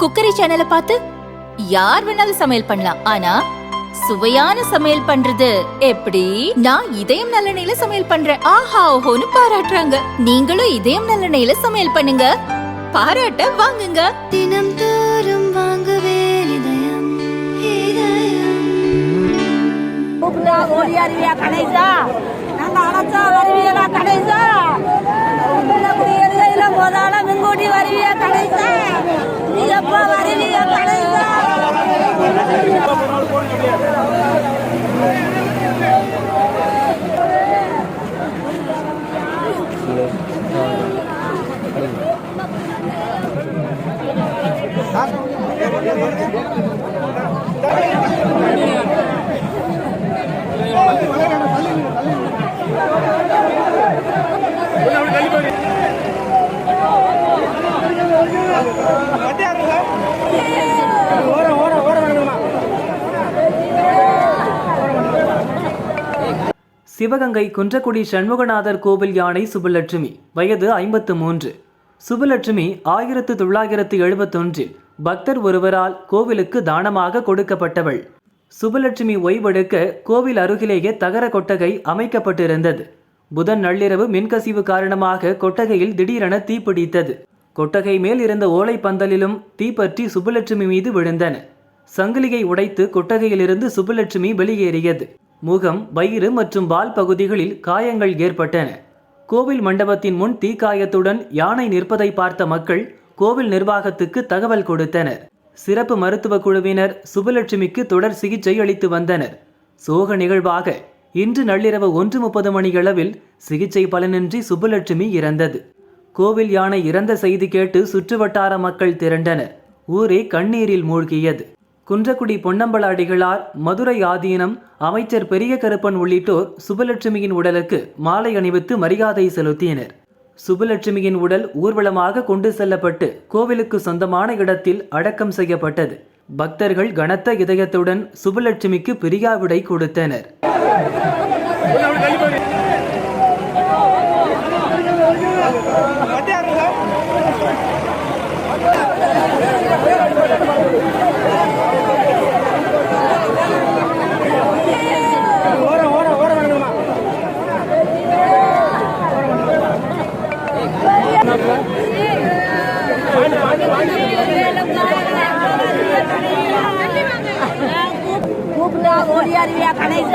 Cookery சேனலை பார்த்து யார் வேணாலும் சமையல் பண்ணலாம். ஆனா சுவையான சமையல் பண்றது எப்படி? நான் இதயம் நல்லெண்ணெயில சமையல் பண்றேன். ஆஹா ஓஹோன்னு பாராட்டுறாங்க. நீங்களும் இதயம் நல்லெண்ணெயில சமையல் பண்ணுங்க. பாராட்ட வாங்குங்க. தினம் தோறும் வாங்குவே இதயம் இதயம். கூப்பிட்டா கணேசா நாங்க அழைச்சா வருவியலா கணேசா சிவகங்கை குன்றக்குடி சண்முகநாதர் கோவில் யானை சுபலட்சுமி வயது ஐம்பத்து மூன்று. சுபலட்சுமி ஆயிரத்து தொள்ளாயிரத்து எழுபத்தொன்றில் பக்தர் ஒருவரால் கோவிலுக்கு தானமாக கொடுக்கப்பட்டவள். சுபலட்சுமி ஓய்வெடுக்க கோவில் அருகிலேயே தகர கொட்டகை அமைக்கப்பட்டிருந்தது. புதன் நள்ளிரவு மின்கசிவு காரணமாக கொட்டகையில் திடீரென தீப்பிடித்தது கொட்டகை மேல் இருந்த ஓலை பந்தலிலும் தீப்பற்றி சுபலட்சுமி மீது விழுந்தன. சங்கிலியை உடைத்து கொட்டகையிலிருந்து சுபலட்சுமி வெளியேறியது. முகம் வயிறு மற்றும் வால் பகுதிகளில் காயங்கள் ஏற்பட்டன. கோவில் மண்டபத்தின் முன் தீக்காயத்துடன் யானை நிற்பதை பார்த்த மக்கள் கோவில் நிர்வாகத்துக்கு தகவல் கொடுத்தனர். சிறப்பு மருத்துவ குழுவினர் சுபலட்சுமிக்கு தொடர் சிகிச்சை அளித்து வந்தனர். சோக நிகழ்வாக இன்று நள்ளிரவு ஒன்று முப்பது மணியளவில் சிகிச்சை பலனின்றி சுபலட்சுமி இறந்தது. கோவில் யானை இறந்த செய்தி கேட்டு சுற்றுவட்டார மக்கள் திரண்டனர். ஊரே கண்ணீரில் மூழ்கியது. குன்றக்குடி பொன்னம்பலாடிகளார் மதுரை ஆதீனம் அமைச்சர் பெரிய கருப்பன் உள்ளிட்டோர் சுபலட்சுமியின் உடலுக்கு மாலை அணிவித்து மரியாதை செலுத்தினர். சுபலட்சுமியின் உடல் ஊர்வலமாக கொண்டு செல்லப்பட்டு கோவிலுக்கு சொந்தமான இடத்தில் அடக்கம் செய்யப்பட்டது. பக்தர்கள் கனத்த இதயத்துடன் சுபலட்சுமிக்கு பிரியாவிடை கொடுத்தனர். রিয়া রিয়া থানায়